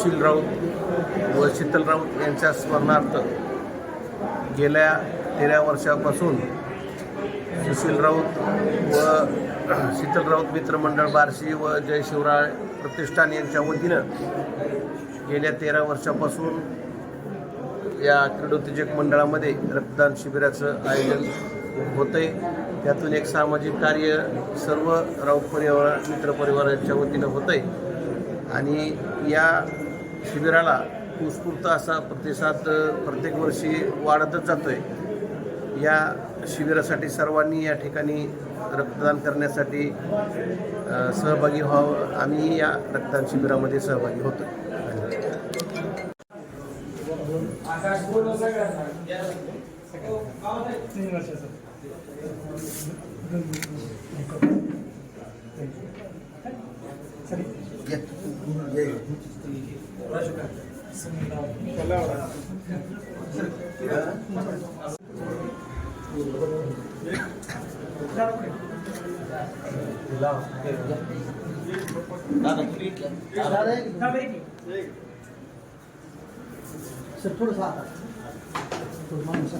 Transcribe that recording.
सुशील राऊत व शीतलरावत यांच्या स्मरणार्थ गेल्या तेरा वर्षापासून सुशील राऊत व शीतल राऊत मित्रमंडळ बार्शी व जय शिवराय प्रतिष्ठान यांच्या वतीनं गेल्या तेरा वर्षापासून या क्रीडोत्तेजक मंडळामध्ये रक्तदान शिबिराचं आयोजन होतं आहे त्यातून एक सामाजिक कार्य सर्व राऊत परिवार मित्रपरिवाराच्या वतीनं होतं आहे आणि या शिबिराला उत्स्फूर्त असा प्रतिसाद प्रत्येक वर्षी वाढतच जातो आहे या शिबिरासाठी सर्वांनी या ठिकाणी रक्तदान करण्यासाठी सहभागी व्हावं. आम्ही या रक्तदान शिबिरामध्ये सहभागी होतो वर्षाचं सर थोडंसं आता थोडं माणूस